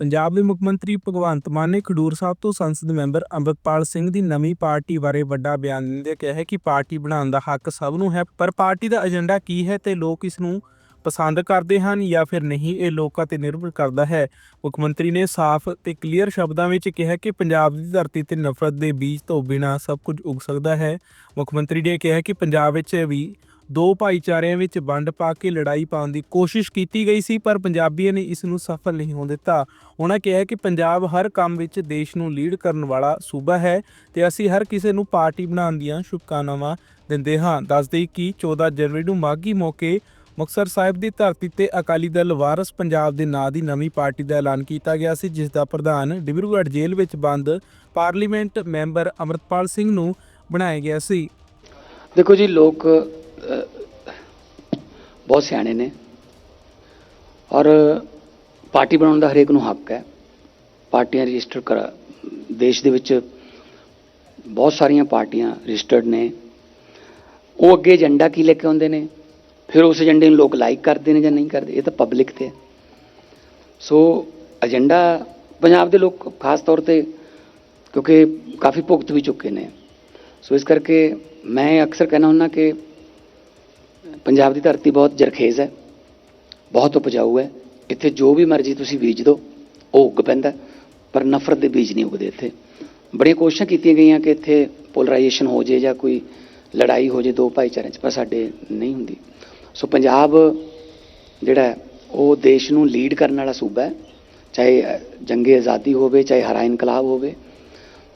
ਪੰਜਾਬ ਦੇ ਮੁੱਖ ਮੰਤਰੀ ਭਗਵੰਤ ਮਾਨ ਨੇ ਖਡੂਰ ਸਾਹਿਬ ਤੋਂ ਸੰਸਦ ਮੈਂਬਰ ਅੰਮ੍ਰਿਤਪਾਲ ਸਿੰਘ ਦੀ ਨਵੀਂ ਪਾਰਟੀ ਬਾਰੇ ਵੱਡਾ ਬਿਆਨ ਦਿੰਦੇ ਕਿਹਾ ਹੈ ਕਿ ਪਾਰਟੀ ਬਣਾਉਣ ਦਾ ਹੱਕ ਸਭ ਨੂੰ ਹੈ, ਪਰ ਪਾਰਟੀ ਦਾ ਏਜੰਡਾ ਕੀ ਹੈ ਤੇ ਲੋਕ ਇਸ ਨੂੰ ਪਸੰਦ ਕਰਦੇ ਹਨ ਜਾਂ ਫਿਰ ਨਹੀਂ, ਇਹ ਲੋਕਾਂ ਤੇ ਨਿਰਭਰ ਕਰਦਾ ਹੈ। ਮੁੱਖ ਮੰਤਰੀ ਨੇ ਸਾਫ਼ ਤੇ ਕਲੀਅਰ ਸ਼ਬਦਾਂ ਵਿੱਚ ਕਿਹਾ ਕਿ ਪੰਜਾਬ ਦੀ ਧਰਤੀ ਤੇ ਨਫ਼ਰਤ ਦੇ ਬੀਜ ਤੋਂ ਬਿਨਾਂ ਸਭ ਕੁਝ ਉਗ ਸਕਦਾ ਹੈ। ਮੁੱਖ ਮੰਤਰੀ ਨੇ ਕਿਹਾ ਕਿ ਪੰਜਾਬ ਵਿੱਚ ਵੀ ਦੋ ਭਾਈਚਾਰਿਆਂ ਵਿੱਚ ਵੰਡ ਪਾ ਕੇ ਲੜਾਈ ਪਾਉਣ ਦੀ ਕੋਸ਼ਿਸ਼ ਕੀਤੀ ਗਈ ਸੀ, ਪਰ ਪੰਜਾਬੀਆਂ ਨੇ ਇਸ ਨੂੰ ਸਫਲ ਨਹੀਂ ਹੋਣ ਦਿੱਤਾ। ਉਹਨਾਂ ਕਿਹਾ ਕਿ ਪੰਜਾਬ ਹਰ ਕੰਮ ਵਿੱਚ ਦੇਸ਼ ਨੂੰ ਲੀਡ ਕਰਨ ਵਾਲਾ ਸੂਬਾ ਹੈ ਤੇ ਅਸੀਂ ਹਰ ਕਿਸੇ ਨੂੰ ਪਾਰਟੀ ਬਣਾਉਣ ਦੀਆਂ ਸ਼ੁਭਕਾਮਨਾਵਾਂ ਦਿੰਦੇ ਹਾਂ। ਦੱਸਦੇ ਕਿ 14 ਜਨਵਰੀ ਨੂੰ ਮਾਘੀ ਮੌਕੇ ਮੁਕਤਸਰ ਸਾਹਿਬ ਦੀ ਧਰਤੀ ਤੇ ਅਕਾਲੀ ਦਲ ਵਾਰਸ ਪੰਜਾਬ ਦੇ ਨਾਂ ਦੀ ਨਵੀਂ ਪਾਰਟੀ ਦਾ ਐਲਾਨ ਕੀਤਾ ਗਿਆ ਸੀ, ਜਿਸ ਦਾ ਪ੍ਰਧਾਨ ਡਿਬਰੂਗੜ੍ਹ ਜੇਲ੍ਹ ਵਿੱਚ ਬੰਦ ਪਾਰਲੀਮੈਂਟ ਮੈਂਬਰ ਅਮਰਤਪਾਲ ਸਿੰਘ ਨੂੰ ਬਣਾਇਆ ਗਿਆ ਸੀ। ਦੇਖੋ ਜੀ, ਲੋਕ ਬਹੁਤ ਸਿਆਣੇ ਨੇ। ਔਰ ਪਾਰਟੀ ਬਣਾਉਣ ਦਾ ਹਰੇਕ ਨੂੰ ਹੱਕ ਹੈ। ਪਾਰਟੀਆਂ ਰਜਿਸਟਰ ਕਰ, ਦੇਸ਼ ਦੇ ਵਿੱਚ ਬਹੁਤ ਸਾਰੀਆਂ ਪਾਰਟੀਆਂ ਰਜਿਸਟਰਡ ਨੇ। ਉਹ ਅੱਗੇ ਏਜੰਡਾ ਕੀ ਲੈ ਕੇ ਆਉਂਦੇ ਨੇ? ਫਿਰ ਉਸ ਏਜੰਡੇ ਨੂੰ ਲੋਕ ਲਾਈਕ ਕਰਦੇ ਨੇ ਜਾਂ ਨਹੀਂ ਕਰਦੇ? ਇਹ ਤਾਂ ਪਬਲਿਕ ਤੇ ਹੈ। ਸੋ ਏਜੰਡਾ ਪੰਜਾਬ ਦੇ ਲੋਕ ਖਾਸ ਤੌਰ ਤੇ ਕਿਉਂਕਿ ਕਾਫੀ ਭੁਗਤ ਵੀ ਚੁੱਕੇ ਨੇ। ਸੋ ਇਸ ਕਰਕੇ ਮੈਂ ਅਕਸਰ ਕਹਿਣਾ ਹੁੰਦਾ ਕਿ ਪੰਜਾਬ ਦੀ ਧਰਤੀ ਬਹੁਤ ਜਰਖੇਜ਼ ਹੈ, ਬਹੁਤ ਉਪਜਾਊ ਹੈ। ਇੱਥੇ ਜੋ ਵੀ ਮਰਜ਼ੀ ਤੁਸੀਂ ਬੀਜ ਦਿਓ, ਉਹ ਉੱਗ ਪੈਂਦਾ ਪਰ ਨਫ਼ਰਤ ਦੇ ਬੀਜ ਨਹੀਂ ਉੱਗਦੇ ਇੱਥੇ। ਬੜੀਆਂ ਕੋਸ਼ਿਸ਼ਾਂ ਕੀਤੀਆਂ ਗਈਆਂ ਕਿ ਇੱਥੇ ਪੋਲਰਾਈਜੇਸ਼ਨ ਹੋ ਜੇ ਜਾਂ ਕੋਈ ਲੜਾਈ ਹੋ ਜੇ ਦੋ ਭਾਈਚਾਰਿਆਂ 'ਚ, ਪਰ ਸਾਡੇ ਨਹੀਂ ਹੁੰਦੀ। ਸੋ ਪੰਜਾਬ ਜਿਹੜਾ ਉਹ ਦੇਸ਼ ਨੂੰ ਲੀਡ ਕਰਨ ਵਾਲਾ ਸੂਬਾ ਹੈ, ਚਾਹੇ ਜੰਗੇ ਆਜ਼ਾਦੀ ਹੋਵੇ, ਚਾਹੇ ਹਰਾ ਇਨਕਲਾਬ ਹੋਵੇ।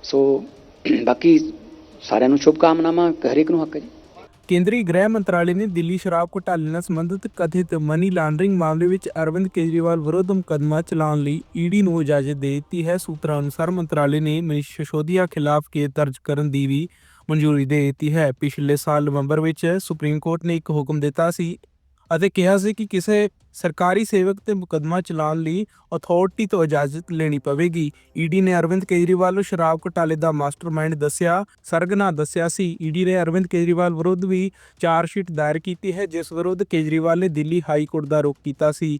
ਸੋ ਬਾਕੀ ਸਾਰਿਆਂ ਨੂੰ ਸ਼ੁਭ ਕਾਮਨਾਵਾਂ ਹਰੇਕ ਨੂੰ ਹੱਕ ਹੈ ਜੀ। ਕੇਂਦਰੀ ਗ੍ਰਹਿ ਮੰਤਰਾਲੇ ਨੇ ਦਿੱਲੀ ਸ਼ਰਾਬ ਘੁਟਾਲੇ ਨਾਲ ਸੰਬੰਧਿਤ ਕਥਿਤ ਮਨੀ ਲਾਂਡਰਿੰਗ ਮਾਮਲੇ ਵਿੱਚ ਅਰਵਿੰਦ ਕੇਜਰੀਵਾਲ ਵਿਰੁੱਧ ਮੁਕੱਦਮਾ ਚਲਾਉਣ ਲਈ ਈਡੀ ਨੂੰ ਇਜਾਜ਼ਤ ਦੇ ਦਿੱਤੀ ਹੈ। ਸੂਤਰਾਂ ਅਨੁਸਾਰ ਮੰਤਰਾਲੇ ਨੇ ਮਨੀਸ਼ ਸਿਸੋਦੀਆ ਖਿਲਾਫ ਕੇਸ ਦਰਜ ਕਰਨ ਦੀ ਵੀ ਮਨਜ਼ੂਰੀ ਦੇ ਦਿੱਤੀ ਹੈ। ਪਿਛਲੇ ਸਾਲ ਨਵੰਬਰ ਵਿੱਚ ਸੁਪਰੀਮ ਕੋਰਟ ਨੇ ਇੱਕ ਹੁਕਮ ਦਿੱਤਾ ਸੀ ਅਤੇ ਕਿਹਾ ਸੀ ਕਿ ਕਿਸੇ ਸਰਕਾਰੀ ਸੇਵਕ ਤੇ ਮੁਕੱਦਮਾ ਚਲਾਉਣ ਲਈ ਅਥਾਰਟੀ ਤੋਂ ਇਜਾਜ਼ਤ ਲੈਣੀ ਪਵੇਗੀ। ਈਡੀ ਨੇ ਅਰਵਿੰਦ ਕੇਜਰੀਵਾਲ ਨੂੰ ਸ਼ਰਾਬ ਘੁਟਾਲੇ ਦਾ ਮਾਸਟਰਮਾਈਂਡ ਦੱਸਿਆ, ਸਰਗਨਾ ਦੱਸਿਆ ਸੀ ਈਡੀ ਨੇ ਅਰਵਿੰਦ ਕੇਜਰੀਵਾਲ ਵਿਰੁੱਧ ਵੀ ਚਾਰਜਸ਼ੀਟ ਦਾਇਰ ਕੀਤੀ ਹੈ, ਜਿਸ ਵਿਰੁੱਧ ਕੇਜਰੀਵਾਲ ਨੇ ਦਿੱਲੀ ਹਾਈ ਕੋਰਟ ਦਾ ਰੁਖ ਕੀਤਾ ਸੀ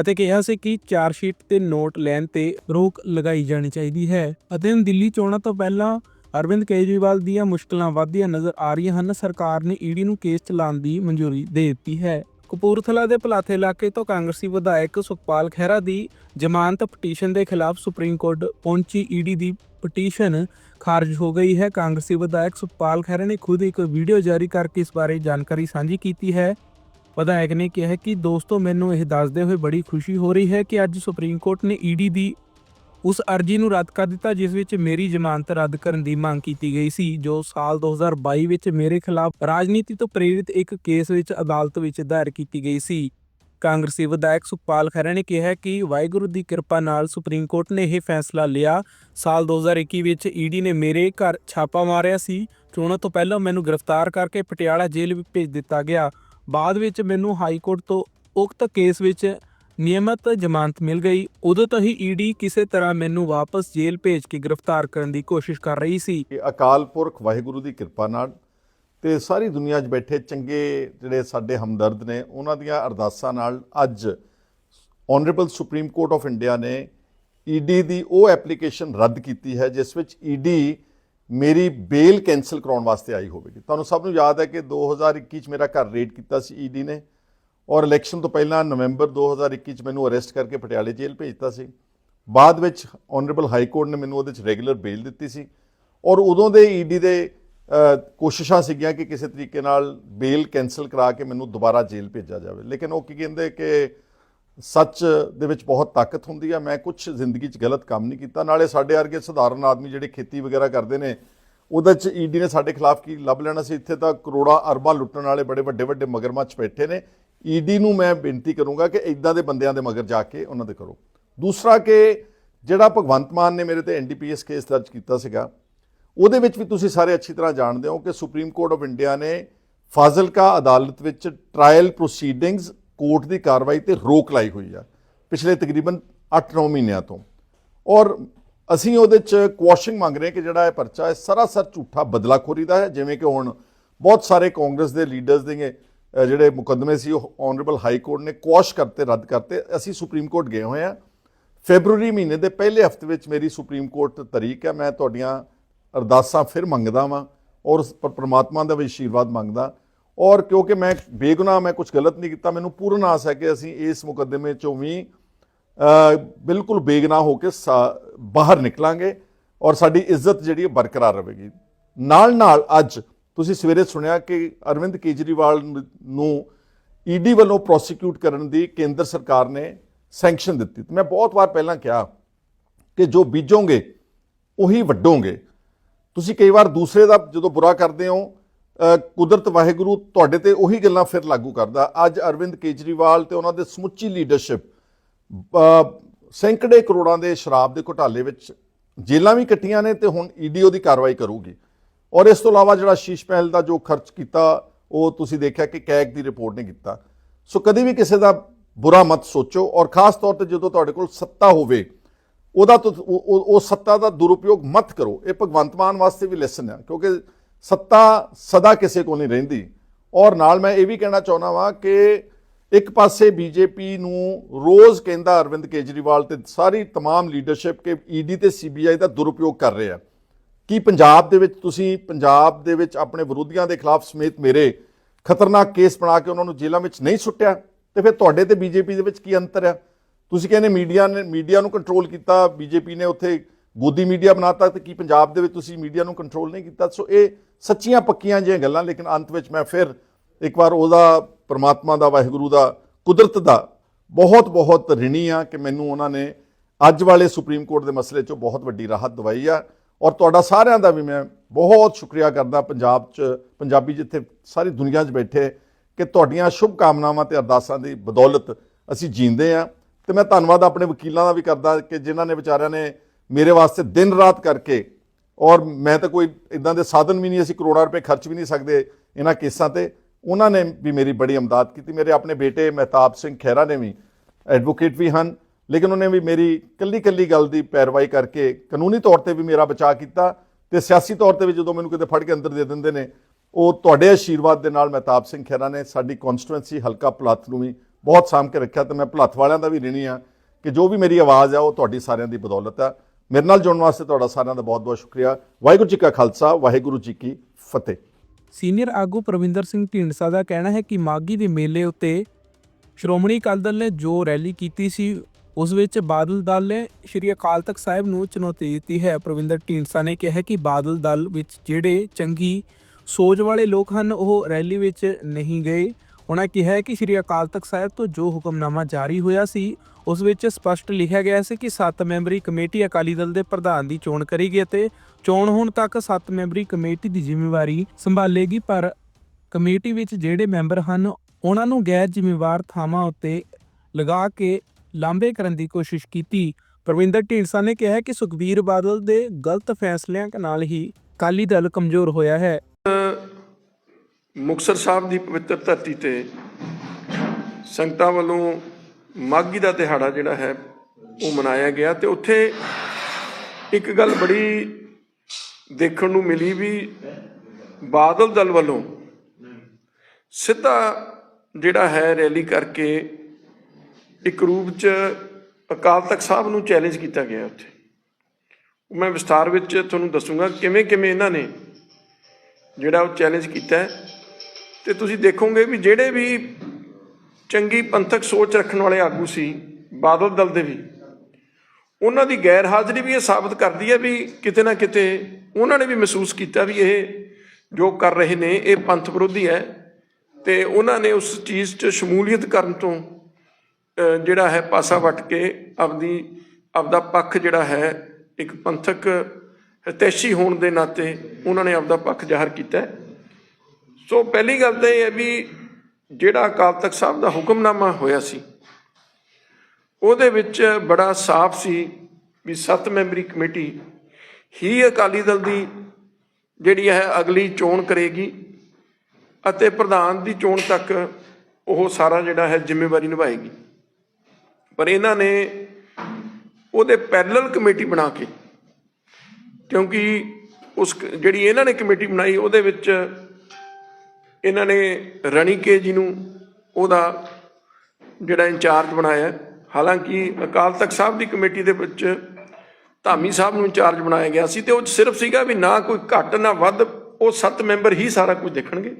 ਅਤੇ ਕਿਹਾ ਸੀ ਕਿ ਚਾਰਜਸ਼ੀਟ ਤੇ ਨੋਟ ਲੈਣ ਤੇ ਰੋਕ ਲਗਾਈ ਜਾਣੀ ਚਾਹੀਦੀ ਹੈ। ਅਤੇ ਹੁਣ ਦਿੱਲੀ ਚੋਣਾਂ ਤੋਂ ਪਹਿਲਾਂ ਅਰਵਿੰਦ ਕੇਜਰੀਵਾਲ ਦੀਆਂ ਮੁਸ਼ਕਲਾਂ ਵਧਦੀਆਂ ਨਜ਼ਰ ਆ ਰਹੀਆਂ ਹਨ। ਸਰਕਾਰ ਨੇ ਈਡੀ ਨੂੰ ਕੇਸ ਚਲਾਉਣ ਦੀ ਮਨਜ਼ੂਰੀ ਦੇ ਦਿੱਤੀ ਹੈ। ਕਪੂਰਥਲਾ ਦੇ ਪਲਾਥੇ ਇਲਾਕੇ ਤੋਂ ਕਾਂਗਰਸੀ ਵਿਧਾਇਕ ਸੁਖਪਾਲ ਖਹਿਰਾ ਦੀ ਜ਼ਮਾਨਤ ਪਟੀਸ਼ਨ ਦੇ ਖਿਲਾਫ ਸੁਪਰੀਮ ਕੋਰਟ ਪਹੁੰਚੀ ਈਡੀ ਦੀ ਪਟੀਸ਼ਨ ਖਾਰਜ ਹੋ ਗਈ ਹੈ। ਕਾਂਗਰਸੀ ਵਿਧਾਇਕ ਸੁਖਪਾਲ ਖਹਿਰਾ ਨੇ ਖੁਦ ਇੱਕ ਵੀਡੀਓ ਜਾਰੀ ਕਰਕੇ ਇਸ ਬਾਰੇ ਜਾਣਕਾਰੀ ਸਾਂਝੀ ਕੀਤੀ ਹੈ। ਵਿਧਾਇਕ ਨੇ ਕਿਹਾ ਕਿ ਦੋਸਤੋ, ਮੈਨੂੰ ਇਹ ਦੱਸਦੇ ਹੋਏ ਬੜੀ ਖੁਸ਼ੀ ਹੋ ਰਹੀ ਹੈ ਕਿ ਅੱਜ ਸੁਪਰੀਮ ਕੋਰਟ ਨੇ ਈਡੀ ਦੀ ਉਸ ਅਰਜ਼ੀ ਨੂੰ ਰੱਦ ਕਰ ਦਿੱਤਾ, ਜਿਸ ਵਿੱਚ ਮੇਰੀ ਜ਼ਮਾਨਤ ਰੱਦ ਕਰਨ ਦੀ ਮੰਗ ਕੀਤੀ ਗਈ ਸੀ, ਜੋ ਸਾਲ 2022 ਵਿੱਚ ਮੇਰੇ ਖਿਲਾਫ ਰਾਜਨੀਤੀ ਤੋਂ ਪ੍ਰੇਰਿਤ ਇੱਕ ਕੇਸ ਵਿੱਚ ਅਦਾਲਤ ਵਿੱਚ ਦਾਇਰ ਕੀਤੀ ਗਈ ਸੀ। ਕਾਂਗਰਸੀ ਵਿਧਾਇਕ ਸੁਖਪਾਲ ਖਹਿਰਾ ਨੇ ਕਿਹਾ ਕਿ ਵਾਹਿਗੁਰੂ ਦੀ ਕਿਰਪਾ ਨਾਲ ਸੁਪਰੀਮ ਕੋਰਟ ਨੇ ਇਹ ਫੈਸਲਾ ਲਿਆ। ਸਾਲ 2021 ਵਿੱਚ ਈਡੀ ਨੇ ਮੇਰੇ ਘਰ ਛਾਪਾ ਮਾਰਿਆ ਸੀ। ਚੋਣਾਂ ਤੋਂ ਪਹਿਲਾਂ ਮੈਨੂੰ ਗ੍ਰਿਫਤਾਰ ਕਰਕੇ ਪਟਿਆਲਾ ਜੇਲ੍ਹ ਵਿੱਚ ਭੇਜ ਦਿੱਤਾ ਗਿਆ। ਬਾਅਦ ਵਿੱਚ ਮੈਨੂੰ ਹਾਈ ਕੋਰਟ ਤੋਂ ਉਕਤ ਕੇਸ ਵਿੱਚ ਨਿਯਮਤ ਜ਼ਮਾਨਤ ਮਿਲ ਗਈ, ਉਦੋਂ ਤੋਂ ਹੀ ਈਡੀ ਕਿਸੇ ਤਰ੍ਹਾਂ ਮੈਨੂੰ ਵਾਪਸ ਜੇਲ੍ਹ ਭੇਜ ਕੇ ਗ੍ਰਿਫਤਾਰ ਕਰਨ ਦੀ ਕੋਸ਼ਿਸ਼ ਕਰ ਰਹੀ ਸੀ। ਕਿ ਅਕਾਲ ਪੁਰਖ ਵਾਹਿਗੁਰੂ ਦੀ ਕਿਰਪਾ ਨਾਲ ਤੇ ਸਾਰੀ ਦੁਨੀਆ 'ਚ ਬੈਠੇ ਚੰਗੇ ਜਿਹੜੇ ਸਾਡੇ ਹਮਦਰਦ ਨੇ, ਉਹਨਾਂ ਦੀਆਂ ਅਰਦਾਸਾਂ ਨਾਲ ਅੱਜ honourable supreme court of India ਨੇ ਈਡੀ ਦੀ ਉਹ ਐਪਲੀਕੇਸ਼ਨ ਰੱਦ ਕੀਤੀ ਹੈ, ਜਿਸ ਵਿੱਚ ਈਡੀ ਮੇਰੀ ਬੇਲ ਕੈਨਸਲ ਕਰਾਉਣ ਵਾਸਤੇ ਆਈ ਹੋਵੇਗੀ। ਤੁਹਾਨੂੰ ਸਭ ਨੂੰ ਯਾਦ ਹੈ ਕਿ 2021 'ਚ ਮੇਰਾ ਘਰ ਰੇਡ ਕੀਤਾ ਸੀ ਈਡੀ ਨੇ। ਔਰ ਇਲੈਕਸ਼ਨ ਤੋਂ ਪਹਿਲਾਂ ਨਵੰਬਰ 2021 ਚ ਮੈਨੂੰ ਅਰੈਸਟ ਕਰਕੇ ਪਟਿਆਲੇ ਜੇਲ੍ਹ ਭੇਜਤਾ ਸੀ। ਬਾਅਦ ਵਿੱਚ ਆਨਰੇਬਲ ਹਾਈ ਕੋਰਟ ਨੇ ਮੈਨੂੰ ਉਹਦੇ ਚ ਰੈਗੂਲਰ ਬੇਲ ਦਿੱਤੀ ਸੀ। ਔਰ ਉਦੋਂ ਦੇ ਈਡੀ ਦੇ ਕੋਸ਼ਿਸ਼ਾਂ ਸੀਗੀਆਂ ਕਿ ਕਿਸੇ ਤਰੀਕੇ ਨਾਲ ਬੇਲ ਕੈਨਸਲ ਕਰਾ ਕੇ ਮੈਨੂੰ ਦੁਬਾਰਾ ਜੇਲ੍ਹ ਭੇਜਿਆ ਜਾਵੇ। ਲੇਕਿਨ ਉਹ ਕੀ ਕਹਿੰਦੇ ਕਿ ਸੱਚ ਦੇ ਵਿੱਚ ਬਹੁਤ ਤਾਕਤ ਹੁੰਦੀ ਆ। ਮੈਂ ਕੁਝ ਜ਼ਿੰਦਗੀ 'ਚ ਗਲਤ ਕੰਮ ਨਹੀਂ ਕੀਤਾ। ਨਾਲੇ ਸਾਡੇ ਵਰਗੇ ਸਧਾਰਨ ਆਦਮੀ ਜਿਹੜੇ ਖੇਤੀ ਵਗੈਰਾ ਕਰਦੇ ਨੇ, ਉਹਦੇ 'ਚ ਈਡੀ ਨੇ ਸਾਡੇ ਖਿਲਾਫ ਕੀ ਲੱਭ ਲੈਣਾ ਸੀ? ਇੱਥੇ ਤਾਂ ਕਰੋੜਾਂ ਅਰਬਾਂ ਲੁੱਟਣ ਵਾਲੇ ਬੜੇ ਵੱਡੇ ਵੱਡੇ ਮਗਰਮੱਛ ਬੈਠੇ ਨੇ। ਈਡੀ ਨੂੰ ਮੈਂ ਬੇਨਤੀ ਕਰੂੰਗਾ ਕਿ ਇਦਾਂ ਦੇ ਬੰਦਿਆਂ ਦੇ ਮਗਰ ਜਾ ਕੇ ਉਹਨਾਂ ਦੇ ਕਰੋ। ਦੂਸਰਾ ਕਿ ਜਿਹੜਾ ਭਗਵੰਤ ਮਾਨ ਨੇ ਮੇਰੇ ਤੇ ਐਨਡੀਪੀਐਸ ਕੇਸ ਦਰਜ ਕੀਤਾ ਸੀਗਾ, ਉਹਦੇ ਵਿੱਚ ਵੀ ਤੁਸੀਂ ਸਾਰੇ ਅੱਛੀ ਤਰ੍ਹਾਂ ਜਾਣਦੇ ਹੋ ਕਿ ਸੁਪਰੀਮ ਕੋਰਟ ਆਫ ਇੰਡੀਆ ਨੇ ਫਾਜ਼ਿਲਕਾ ਅਦਾਲਤ ਵਿੱਚ ਟ੍ਰਾਇਲ ਪ੍ਰੋਸੀਡਿੰਗਸ ਕੋਰਟ ਦੀ ਕਾਰਵਾਈ ਤੇ ਰੋਕ ਲਾਈ ਹੋਈ ਆ ਪਿਛਲੇ ਤਕਰੀਬਨ 8-9 ਮਹੀਨਿਆਂ ਤੋਂ। ਔਰ ਅਸੀਂ ਉਹਦੇ ਚ ਕੁਐਸਚਨ ਮੰਗ ਰਹੇ ਕਿ ਜਿਹੜਾ ਇਹ ਪਰਚਾ ਹੈ, ਸਰਾਸਰ ਝੂਠਾ ਬਦਲਾਖੋਰੀ ਦਾ ਹੈ, ਜਿਵੇਂ ਕਿ ਹੁਣ ਬਹੁਤ ਸਾਰੇ ਕਾਂਗਰਸ ਦੇ ਲੀਡਰਸ ਦੇ ਜਿਹੜੇ ਮੁਕੱਦਮੇ ਸੀ, ਉਹ ਆਨਰੇਬਲ ਹਾਈ ਕੋਰਟ ਨੇ ਕੁਐਸ਼ ਕਰਤੇ, ਰੱਦ ਕਰਤੇ। ਅਸੀਂ ਸੁਪਰੀਮ ਕੋਰਟ ਗਏ ਹੋਏ ਆ ਫੈਬਰੂਅਰੀ ਮਹੀਨੇ ਦੇ ਪਹਿਲੇ ਹਫ਼ਤੇ ਵਿੱਚ ਮੇਰੀ ਸੁਪਰੀਮ ਕੋਰਟ ਤਰੀਕ ਹੈ। ਮੈਂ ਤੁਹਾਡੀਆਂ ਅਰਦਾਸਾਂ ਫਿਰ ਮੰਗਦਾ ਵਾਂ ਔਰ ਉਸ ਪਰ- ਦਾ ਵੀ ਆਸ਼ੀਰਵਾਦ ਮੰਗਦਾ। ਔਰ ਕਿਉਂਕਿ ਮੈਂ ਬੇਗੁਨਾਹ, ਮੈਂ ਕੁਝ ਗਲਤ ਨਹੀਂ ਕੀਤਾ, ਮੈਨੂੰ ਪੂਰਨ ਆਸ ਹੈ ਕਿ ਅਸੀਂ ਇਸ ਮੁਕੱਦਮੇ ਚੋਂ ਵੀ ਬਿਲਕੁਲ ਬੇਗੁਨਾਹ ਹੋ ਕੇ ਸਾ- ਬਾਹਰ ਨਿਕਲਾਂਗੇ ਔਰ ਸਾਡੀ ਇੱਜ਼ਤ ਜਿਹੜੀ ਹੈ ਬਰਕਰਾਰ ਰਹੇਗੀ। ਨਾਲ ਨਾਲ ਅੱਜ ਤੁਸੀਂ ਸਵੇਰੇ ਸੁਣਿਆ ਕਿ ਅਰਵਿੰਦ ਕੇਜਰੀਵਾਲ ਨ- ਨੂੰ ਈਡੀ ਵੱਲੋਂ ਪ੍ਰੋਸੀਕਿਊਟ ਕਰਨ ਦੀ ਕੇਂਦਰ ਸਰਕਾਰ ਨੇ ਸੈਂਕਸ਼ਨ ਦਿੱਤੀ। ਮੈਂ ਬਹੁਤ ਵਾਰ ਪਹਿਲਾਂ ਕਿਹਾ ਕਿ ਜੋ ਬੀਜੋਗੇ, ਉਹੀ ਵੱਢੋਗੇ। ਤੁਸੀਂ ਕਈ ਵਾਰ ਦੂਸਰੇ ਦਾ ਜਦੋਂ ਬੁਰਾ ਕਰਦੇ ਹੋ ਕੁਦਰਤ ਵਾਹਿਗੁਰੂ ਤੁਹਾਡੇ ਤੇ ਉਹੀ ਗੱਲਾਂ ਫਿਰ ਲਾਗੂ ਕਰਦਾ। ਅੱਜ ਅਰਵਿੰਦ ਕੇਜਰੀਵਾਲ ਤੇ ਉਹਨਾਂ ਦੇ ਸਮੁੱਚੀ ਲੀਡਰਸ਼ਿਪ ਸੈਂਕੜੇ ਕਰੋੜਾਂ ਦੇ ਸ਼ਰਾਬ ਦੇ ਘੁਟਾਲੇ ਵਿੱਚ ਜੇਲਾਂ ਵੀ ਕੱਟੀਆਂ ਨੇ ਤੇ ਹੁਣ ਈਡੀ ਉਹਦੀ ਕਾਰਵਾਈ ਕਰੂਗੀ। ਔਰ ਇਸ ਤੋਂ ਇਲਾਵਾ ਜਿਹੜਾ ਸ਼ੀਸ਼ ਮਹਿਲ ਦਾ ਜੋ ਖਰਚ ਕੀਤਾ ਉਹ ਤੁਸੀਂ ਦੇਖਿਆ ਕਿ ਕੈਗ ਦੀ ਰਿਪੋਰਟ ਨੇ ਕੀਤਾ ਸੋ ਕਦੇ ਵੀ ਕਿਸੇ ਦਾ ਬੁਰਾ ਮਤ ਸੋਚੋ ਔਰ ਖਾਸ ਤੌਰ ਤੇ ਜਦੋਂ ਤੁਹਾਡੇ ਕੋਲ ਸੱਤਾ ਹੋਵੇ ਉਹਦਾ ਤੁ- ਉਹ ਉਹ- ਉਹ ਸੱਤਾ ਦਾ ਦੁਰਉਪਯੋਗ ਮਤ ਕਰੋ ਇਹ ਭਗਵੰਤ ਮਾਨ ਵਾਸਤੇ ਵੀ ਲੈਸਨ ਹੈ ਕਿਉਂਕਿ ਸੱਤਾ ਸਦਾ ਕਿਸੇ ਕੋਲ ਨਹੀਂ ਰਹਿੰਦੀ ਔਰ ਨਾਲ ਮੈਂ ਇਹ ਵੀ ਕਹਿਣਾ ਚਾਹੁੰਦਾ ਵਾਂ ਕਿ ਇੱਕ ਪਾਸੇ ਬੀਜੇਪੀ ਨੂੰ ਰੋਜ਼ ਕਹਿੰਦਾ ਅਰਵਿੰਦ ਕੇਜਰੀਵਾਲ ਤੇ ਸਾਰੀ तमाम ਲੀਡਰਸ਼ਿਪ ਕਿ ਈਡੀ ਤੇ ਸੀਬੀਆਈ ਦਾ ਦੁਰਉਪਯੋਗ ਕਰ ਰਹੇ ਆ ਕੀ ਪੰਜਾਬ ਦੇ ਵਿੱਚ ਤੁਸੀਂ ਪੰਜਾਬ ਦੇ ਵਿੱਚ ਆਪਣੇ ਵਿਰੋਧੀਆਂ ਦੇ ਖਿਲਾਫ ਸਮੇਤ ਮੇਰੇ ਖਤਰਨਾਕ ਕੇਸ ਬਣਾ ਕੇ ਉਹਨਾਂ ਨੂੰ ਜੇਲ੍ਹਾਂ ਵਿੱਚ ਨਹੀਂ ਸੁੱਟਿਆ? ਤੇ ਫਿਰ ਤੁਹਾਡੇ ਤੇ ਬੀਜੇਪੀ ਦੇ ਵਿੱਚ ਕੀ ਅੰਤਰ ਆ? ਤੁਸੀਂ ਕਹਿੰਦੇ ਮੀਡੀਆ ਨੇ, ਮੀਡੀਆ ਨੂੰ ਕੰਟਰੋਲ ਕੀਤਾ, ਬੀਜੇਪੀ ਨੇ ਉੱਥੇ ਗੋਦੀ ਮੀਡੀਆ ਬਣਾਤਾ ਤੇ ਕੀ ਪੰਜਾਬ ਦੇ ਵਿੱਚ ਤੁਸੀਂ ਮੀਡੀਆ ਨੂੰ ਕੰਟਰੋਲ ਨਹੀਂ ਕੀਤਾ? ਸੋ ਇਹ ਸੱਚੀਆਂ ਪੱਕੀਆਂ ਜਿਹੀਆਂ ਗੱਲਾਂ, ਲੇਕਿਨ ਅੰਤ ਵਿੱਚ ਮੈਂ ਫਿਰ ਇੱਕ ਵਾਰ ਉਹਦਾ, ਪਰਮਾਤਮਾ ਦਾ, ਵਾਹਿਗੁਰੂ ਦਾ, ਕੁਦਰਤ ਦਾ ਬਹੁਤ ਬਹੁਤ ਰਿਣੀ ਆ ਕਿ ਮੈਨੂੰ ਉਹਨਾਂ ਨੇ ਅੱਜ ਵਾਲੇ ਸੁਪਰੀਮ ਕੋਰਟ ਦੇ ਮਸਲੇ 'ਚੋਂ ਬਹੁਤ ਵੱਡੀ ਰਾਹਤ ਦਵਾਈ ਆ। ਔਰ ਤੁਹਾਡਾ ਸਾਰਿਆਂ ਦਾ ਵੀ ਮੈਂ ਬਹੁਤ ਸ਼ੁਕਰੀਆ ਕਰਦਾ ਪੰਜਾਬ 'ਚ, ਪੰਜਾਬੀ ਜਿੱਥੇ ਸਾਰੀ ਦੁਨੀਆ 'ਚ ਬੈਠੇ, ਕਿ ਤੁਹਾਡੀਆਂ ਸ਼ੁਭ ਕਾਮਨਾਵਾਂ ਤੇ ਅਰਦਾਸਾਂ ਦੀ ਬਦੌਲਤ ਅਸੀਂ ਜੀਂਦੇ ਆ। ਤੇ ਮੈਂ ਧੰਨਵਾਦ ਆਪਣੇ ਵਕੀਲਾਂ ਦਾ ਵੀ ਕਰਦਾ ਕਿ ਜਿਨ੍ਹਾਂ ਨੇ ਵਿਚਾਰਿਆਂ ਨੇ ਮੇਰੇ ਵਾਸਤੇ ਦਿਨ ਰਾਤ ਕਰਕੇ, ਔਰ ਮੈਂ ਤਾਂ ਕੋਈ ਇਦਾਂ ਦੇ ਸਾਧਨ ਵੀ ਨਹੀਂ, ਅਸੀਂ ਕਰੋੜਾਂ ਰੁਪਏ ਖਰਚ ਵੀ ਨਹੀਂ ਸਕਦੇ ਇਹਨਾਂ ਕੇਸਾਂ ਤੇ। ਉਹਨਾਂ ਨੇ ਵੀ ਮੇਰੀ ਬੜੀ ਅਮਦਾਦ ਕੀਤੀ। ਮੇਰੇ ਆਪਣੇ ਬੇਟੇ ਮਹਿਤਾਬ ਸਿੰਘ ਖਹਿਰਾ ਨੇ ਵੀ ਐਡਵੋਕੇਟ ਵੀ ਹਨ। ਲੇਕਿਨ ਉਹਨੇ ਵੀ ਮੇਰੀ ਕੱਲੀ ਕੱਲੀ ਗੱਲ ਦੀ ਪੈਰਵਾਈ ਕਰਕੇ ਕਾਨੂੰਨੀ ਤੌਰ ਤੇ ਵੀ ਮੇਰਾ ਬਚਾਅ ਕੀਤਾ ਤੇ ਸਿਆਸੀ ਤੌਰ ਤੇ ਵੀ ਜਦੋਂ ਮੈਨੂੰ ਕਿਤੇ ਫੜ ਕੇ ਅੰਦਰ ਦੇ ਦਿੰਦੇ ਨੇ, ਉਹ ਤੁਹਾਡੇ ਆਸ਼ੀਰਵਾਦ ਦੇ ਨਾਲ ਮਹਿਤਾਬ ਸਿੰਘ ਖਹਿਰਾ ਨੇ ਸਾਡੀ ਕਨਸਟੀਟੂਐਂਸੀ ਹਲਕਾ ਭਲੱਥ ਨੂੰ ਵੀ ਬਹੁਤ ਸਾਂਭ ਕੇ ਰੱਖਿਆ ਤੇ ਮੈਂ ਭਲੱਥ ਵਾਲਿਆਂ ਦਾ ਵੀ ਰਿਣੀ ਆ ਕਿ ਜੋ ਵੀ ਮੇਰੀ ਆਵਾਜ਼ ਆ ਉਹ ਤੁਹਾਡੀ ਸਾਰਿਆਂ ਦੀ ਬਦੌਲਤ ਆ। ਮੇਰੇ ਨਾਲ ਜੁੜਨ ਵਾਸਤੇ ਤੁਹਾਡਾ ਸਾਰਿਆਂ ਦਾ ਬਹੁਤ ਬਹੁਤ ਸ਼ੁਕਰੀਆ। ਵਾਹਿਗੁਰੂ ਜੀ ਕਾ ਖਾਲਸਾ, ਵਾਹਿਗੁਰੂ ਜੀ ਕੀ ਫਤਿਹ। ਸੀਨੀਅਰ ਆਗੂ ਪ੍ਰਵਿੰਦਰ ਸਿੰਘ ਢੀਂਡਸਾ ਦਾ ਕਹਿਣਾ ਹੈ ਕਿ ਮਾਗੀ ਦੇ ਮੇਲੇ ਉੱਤੇ ਸ਼੍ਰੋਮਣੀ ਅਕਾਲੀ ਦਲ ਨੇ ਜੋ ਰੈਲੀ ਕੀਤੀ ਸੀ ਉਸ ਵਿੱਚ ਬਾਦਲ ਦਲ ਨੇ ਸ਼੍ਰੀ ਅਕਾਲ ਤਖਤ ਸਾਹਿਬ ਨੂੰ ਚੁਣੌਤੀ ਦਿੱਤੀ ਹੈ। ਪ੍ਰਵਿੰਦਰ ਢੀਂਡਸਾ ਨੇ ਕਿਹਾ ਕਿ ਬਾਦਲ ਦਲ ਵਿੱਚ ਜਿਹੜੇ ਚੰਗੀ ਸੋਚ ਵਾਲੇ ਲੋਕ ਹਨ, ਉਹ ਰੈਲੀ ਵਿੱਚ ਨਹੀਂ ਗਏ। ਉਹਨਾਂ ਕਿਹਾ ਕਿ ਸ਼੍ਰੀ ਅਕਾਲ ਤਖਤ ਸਾਹਿਬ ਤੋਂ ਜੋ ਹੁਕਮਨਾਮਾ ਜਾਰੀ ਹੋਇਆ ਸੀ, ਉਸ ਵਿੱਚ ਸਪਸ਼ਟ ਲਿਖਿਆ ਗਿਆ ਸੀ ਕਿ 7 ਮੈਂਬਰੀ ਕਮੇਟੀ ਅਕਾਲੀ ਦਲ ਦੇ ਪ੍ਰਧਾਨ ਦੀ ਚੋਣ ਕਰੇਗੀ ਅਤੇ ਚੋਣ ਹੋਣ ਤੱਕ 7 ਮੈਂਬਰੀ ਕਮੇਟੀ ਦੀ ਜ਼ਿੰਮੇਵਾਰੀ ਸੰਭਾਲੇਗੀ, ਪਰ ਕਮੇਟੀ ਵਿੱਚ ਜਿਹੜੇ ਮੈਂਬਰ ਹਨ ਉਹਨਾਂ ਨੂੰ ਗੈਰ ਜ਼ਿੰਮੇਵਾਰ ਥਾਵਾਂ ਉੱਤੇ ਲਗਾ ਕੇ ਲਾਂਭੇ ਕਰਨ ਦੀ ਕੋਸ਼ਿਸ਼ ਕੀਤੀ। ਪ੍ਰਵਿੰਦਰ ਢੀਂਡਸਾ ਨੇ ਕਿਹਾ ਕਿ ਸੁਖਬੀਰ ਬਾਦਲ ਦੇ ਗਲਤ ਫੈਸਲਿਆਂ ਨਾਲ ਹੀ ਅਕਾਲੀ ਦਲ ਕਮਜ਼ੋਰ ਹੋਇਆ ਹੈ। ਮੁਕਤਸਰ ਸਾਹਿਬ ਦੀ ਪਵਿੱਤਰ ਧਰਤੀ ਤੇ ਸੰਗਤਾਂ ਵੱਲੋਂ ਮਾਘੀ ਦਾ ਦਿਹਾੜਾ ਜਿਹੜਾ ਹੈ, ਉਹ ਮਨਾਇਆ ਗਿਆ ਤੇ ਉੱਥੇ ਇੱਕ ਗੱਲ ਬੜੀ ਦੇਖਣ ਨੂੰ ਮਿਲੀ ਵੀ ਬਾਦਲ ਦਲ ਵੱਲੋਂ ਸਿੱਧਾ ਜਿਹੜਾ ਹੈ ਰੈਲੀ ਕਰਕੇ ਇੱਕ ਰੂਪ ਚ ਅਕਾਲ ਤਖਤ ਸਾਹਿਬ ਨੂੰ ਚੈਲੰਜ ਕੀਤਾ ਗਿਆ ਉੱਥੇ। ਮੈਂ ਵਿਸਥਾਰ ਵਿੱਚ ਤੁਹਾਨੂੰ ਦੱਸੂਗਾ ਕਿਵੇਂ ਕਿਵੇਂ ਇਹਨਾਂ ਨੇ ਜਿਹੜਾ ਉਹ ਚੈਲੰਜ ਕੀਤਾ ਹੈ। ਤੇ ਤੁਸੀਂ ਦੇਖੋਗੇ ਵੀ ਜਿਹੜੇ ਵੀ ਚੰਗੀ ਪੰਥਕ ਸੋਚ ਰੱਖਣ ਵਾਲੇ ਆਗੂ ਸੀ, ਬਾਦਲ ਦਲ ਦੇ ਵੀ, ਉਹਨਾਂ ਦੀ ਗੈਰ ਹਾਜ਼ਰੀ ਵੀ ਇਹ ਸਾਬਤ ਕਰਦੀ ਹੈ ਵੀ ਕਿਤੇ ਨਾ ਕਿਤੇ ਉਹਨਾਂ ਨੇ ਵੀ ਮਹਿਸੂਸ ਕੀਤਾ ਵੀ ਇਹ ਜੋ ਕਰ ਰਹੇ ਨੇ, ਇਹ ਪੰਥ ਵਿਰੋਧੀ ਹੈ। ਤੇ ਉਹਨਾਂ ਨੇ ਉਸ ਚੀਜ਼ 'ਚ ਸ਼ਮੂਲੀਅਤ ਕਰਨ ਤੋਂ ਜਿਹੜਾ ਹੈ ਪਾਸਾ ਵੱਟ ਕੇ ਆਪਦੀ, ਆਪਦਾ ਪੱਖ ਜਿਹੜਾ ਹੈ, ਇੱਕ ਪੰਥਕ ਹਿਤੈਸ਼ੀ ਹੋਣ ਦੇ ਨਾਤੇ ਉਹਨਾਂ ਨੇ ਆਪਦਾ ਪੱਖ ਜ਼ਾਹਰ ਕੀਤਾ ਸੋ ਪਹਿਲੀ ਗੱਲ ਤਾਂ ਇਹ ਹੈ ਵੀ ਜਿਹੜਾ ਅਕਾਲ ਤਖਤ ਸਾਹਿਬ ਦਾ ਹੁਕਮਨਾਮਾ ਹੋਇਆ ਸੀ, ਉਹਦੇ ਵਿੱਚ ਬੜਾ ਸਾਫ਼ ਸੀ ਵੀ ਸੱਤ ਮੈਂਬਰੀ ਕਮੇਟੀ ਹੀ ਅਕਾਲੀ ਦਲ ਦੀ ਜਿਹੜੀ ਹੈ ਅਗਲੀ ਚੋਣ ਕਰੇਗੀ ਅਤੇ ਪ੍ਰਧਾਨ ਦੀ ਚੋਣ ਤੱਕ ਉਹ ਸਾਰਾ ਜਿਹੜਾ ਹੈ ਜ਼ਿੰਮੇਵਾਰੀ ਨਿਭਾਏਗੀ। ਪਰ ਇਹਨਾਂ ਨੇ ਉਹਦੇ ਪੈਰਲਲ ਕਮੇਟੀ ਬਣਾ ਕੇ, ਕਿਉਂਕਿ ਉਸ ਜਿਹੜੀ ਇਹਨਾਂ ਨੇ ਕਮੇਟੀ ਬਣਾਈ, ਉਹਦੇ ਵਿੱਚ ਇਹਨਾਂ ਨੇ ਰਣੀਕੇ ਜੀ ਨੂੰ ਉਹਦਾ ਜਿਹੜਾ ਇੰਚਾਰਜ ਬਣਾਇਆ। ਹਾਲਾਂਕਿ ਅਕਾਲ ਤਖਤ ਸਾਹਿਬ ਦੀ ਕਮੇਟੀ ਦੇ ਵਿੱਚ ਧਾਮੀ ਸਾਹਿਬ ਨੂੰ ਇੰਚਾਰਜ ਬਣਾਇਆ ਗਿਆ ਸੀ ਤੇ ਉਹ ਸਿਰਫ ਸੀਗਾ ਵੀ ਨਾ ਕੋਈ ਘੱਟ, ਨਾ ਵੱਧ, ਉਹ ਸੱਤ ਮੈਂਬਰ ਹੀ ਸਾਰਾ ਕੁਝ ਦੇਖਣਗੇ।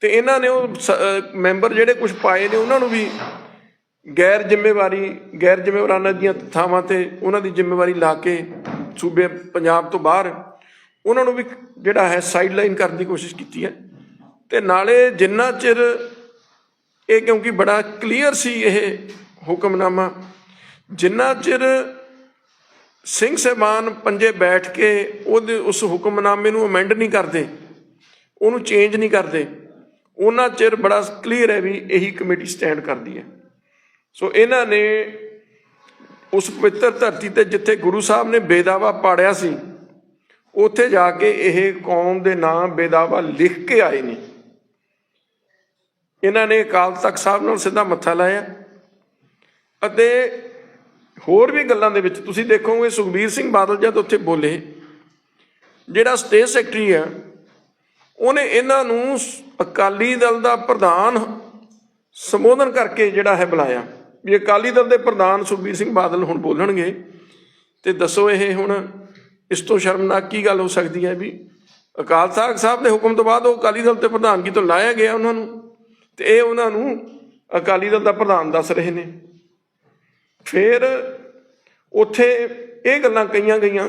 ਤੇ ਇਹਨਾਂ ਨੇ ਉਹ ਸ- ਮੈਂਬਰ ਜਿਹੜੇ ਕੁਝ ਪਾਏ ਨੇ, ਉਹਨਾਂ ਨੂੰ ਵੀ ਗੈਰ ਜ਼ਿੰਮੇਵਾਰੀ, ਗੈਰ ਜ਼ਿੰਮੇਵਾਰਾਨਾ ਦੀਆਂ ਥਾਵਾਂ ਤੇ ਉਹਨਾਂ ਦੀ ਜ਼ਿੰਮੇਵਾਰੀ ਲਾ ਕੇ ਸੂਬੇ ਪੰਜਾਬ ਤੋਂ ਬਾਹਰ ਉਹਨਾਂ ਨੂੰ ਵੀ ਜਿਹੜਾ ਹੈ ਸਾਈਡਲਾਈਨ ਕਰਨ ਦੀ ਕੋਸ਼ਿਸ਼ ਕੀਤੀ ਹੈ। ਤੇ ਨਾਲੇ ਜਿੰਨਾ ਚਿਰ ਇਹ ਕਿਉਂਕਿ ਬੜਾ ਕਲੀਅਰ ਸੀ ਇਹ ਹੁਕਮਨਾਮਾ, ਜਿੰਨਾ ਚਿਰ ਸਿੰਘ ਸਾਹਿਬਾਨ ਪੰਜੇ ਬੈਠ ਕੇ ਉਹਦੇ, ਉਸ ਹੁਕਮਨਾਮੇ ਨੂੰ ਅਮੈਂਡ ਨਹੀਂ ਕਰਦੇ, ਉਹਨੂੰ ਚੇਂਜ ਨਹੀਂ ਕਰਦੇ, ਉਹਨਾਂ ਚਿਰ ਬੜਾ ਕਲੀਅਰ ਹੈ ਵੀ ਇਹੀ ਕਮੇਟੀ ਸਟੈਂਡ ਕਰਦੀ ਹੈ। ਸੋ ਇਹਨਾਂ ਨੇ ਉਸ ਪਵਿੱਤਰ ਧਰਤੀ ਤੇ ਜਿੱਥੇ ਗੁਰੂ ਸਾਹਿਬ ਨੇ ਬੇਦਾਵਾ ਪਾੜਿਆ ਸੀ, ਉੱਥੇ ਜਾ ਕੇ ਇਹ ਕੌਮ ਦੇ ਨਾਮ ਬੇਦਾਵਾ ਲਿਖ ਕੇ ਆਏ ਨੇ। ਇਹਨਾਂ ਨੇ ਅਕਾਲ ਤਖਤ ਸਾਹਿਬ ਨਾਲ ਸਿੱਧਾ ਮੱਥਾ ਲਾਇਆ। ਅਤੇ ਹੋਰ ਵੀ ਗੱਲਾਂ ਦੇ ਵਿੱਚ ਤੁਸੀਂ ਦੇਖੋਗੇ, ਸੁਖਬੀਰ ਸਿੰਘ ਬਾਦਲ ਜਦ ਉੱਥੇ ਬੋਲੇ, ਜਿਹੜਾ ਸਟੇਟ ਸੈਕਟਰੀ ਆ, ਉਹਨੇ ਇਹਨਾਂ ਨੂੰ ਅਕਾਲੀ ਦਲ ਦਾ ਪ੍ਰਧਾਨ ਸੰਬੋਧਨ ਕਰਕੇ ਜਿਹੜਾ ਹੈ ਬੁਲਾਇਆ। ਵੀ ਅਕਾਲੀ ਦਲ ਦੇ ਪ੍ਰਧਾਨ ਸੁਖਬੀਰ ਸਿੰਘ ਬਾਦਲ ਹੁਣ ਬੋਲਣਗੇ ਤੇ ਦੱਸੋ ਇਹ ਹੁਣ ਇਸ ਤੋਂ ਸ਼ਰਮਨਾਕ ਕੀ ਗੱਲ ਹੋ ਸਕਦੀ ਹੈ ਵੀ ਅਕਾਲ ਤਖਤ ਸਾਹਿਬ ਦੇ ਹੁਕਮ ਤੋਂ ਬਾਅਦ ਉਹ ਅਕਾਲੀ ਦਲ ਤੇ ਪ੍ਰਧਾਨਗੀ ਤੋਂ ਲਾਇਆ ਗਿਆ ਉਹਨਾਂ ਨੂੰ? ਤੇ ਇਹ ਉਹਨਾਂ ਨੂੰ ਅਕਾਲੀ ਦਲ ਦਾ ਪ੍ਰਧਾਨ ਦੱਸ ਰਹੇ ਨੇ। ਫਿਰ ਉੱਥੇ ਇਹ ਗੱਲਾਂ ਕਹੀਆਂ ਗਈਆਂ